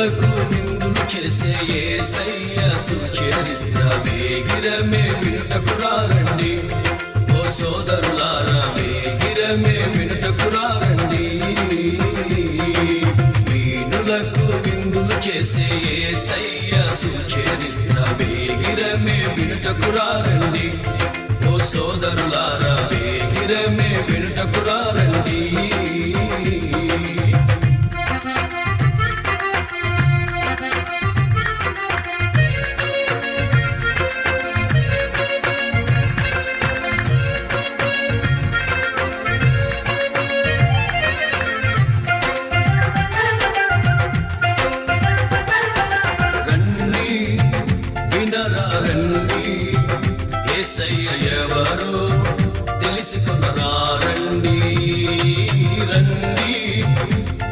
దేవులకు విందులు చేసే ఏ ఏసయ్య సుచరిత్ర వేగిరమే వినుటకురారండి ఓ సోదరులారా వేగిరమే వినుటకురారండి వీణులకు విందులు చేసే ఏ ఏసయ్య సుచరిత్ర వేగిరమే వినుటకురారండి ఓ సోదరులారా వేగిరమే ఏసయ్య ఎవరు? తెలుసుకున్నారండి రండి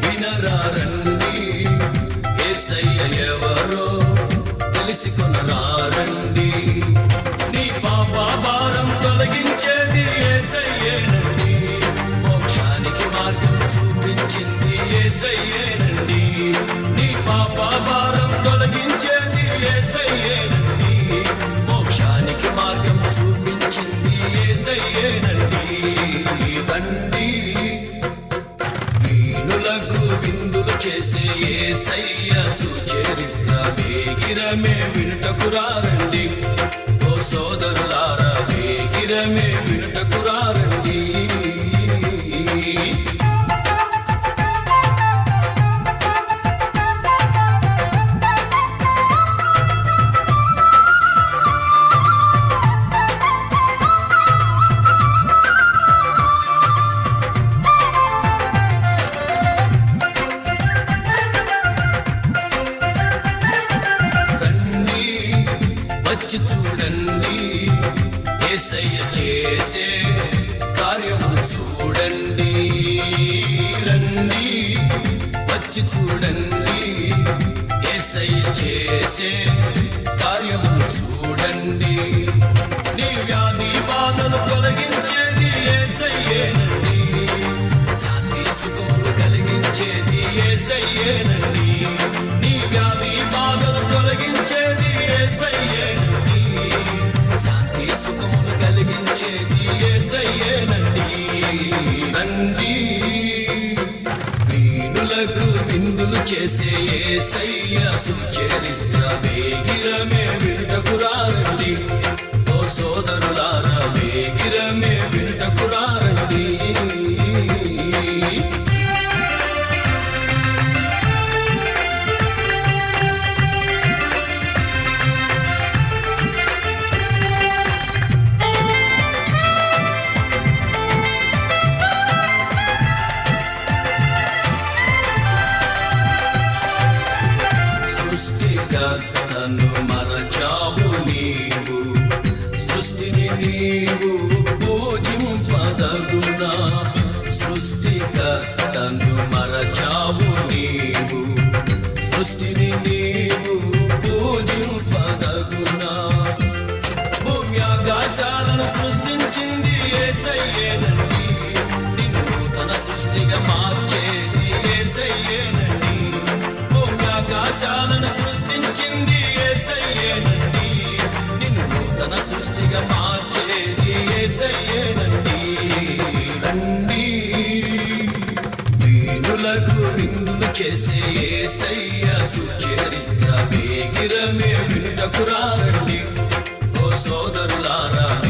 వినరారండి ఏసయ్య ఎవరు? తెలుసుకున్నారండి నీ పాప భారం తొలగించేది ఏసయ్యేనండి. మోక్షానికి మార్గం చూపించింది ఏసయ్యే. ఏసయ్యేనండి రండి వీణులకు విందులు చేసే ఏసయ్య సుచరిత్ర వేగిరమే వినుటకురారండి ఓ సోదరులారా వేగిరమే వినుటకురారండి రండి వచ్చి చూడండి. ఏసయ్య చేసే కార్యము చూడండి. రండి వచ్చి చూడండి. ఏసయ్య చేసే చేసే ఏసయ్య సుచరిత్ర సృష్టిని నీవు పూజింపదగునా. సృష్టికర్తను మరచావు నీవు. సృష్టిని నీవు పూజింపదగునా. భూమి ఆకాశాలను సృష్టించింది ఏసయ్యేనండి. నిన్ను నూతన సృష్టిగా మార్చేది ఏసయ్యేనండి. భూమి ఆకాశాలను సృష్టించింది ఏసయ్యేనండి. నూతన సృష్టిగా మార్చేది ఏసయ్యేనండి. రండి. వీణులకు విందులు చేసే ఏసయ్య సుచరిత్ర వేగిరమే వినుటకు రారండి. ఓ సోదరులారా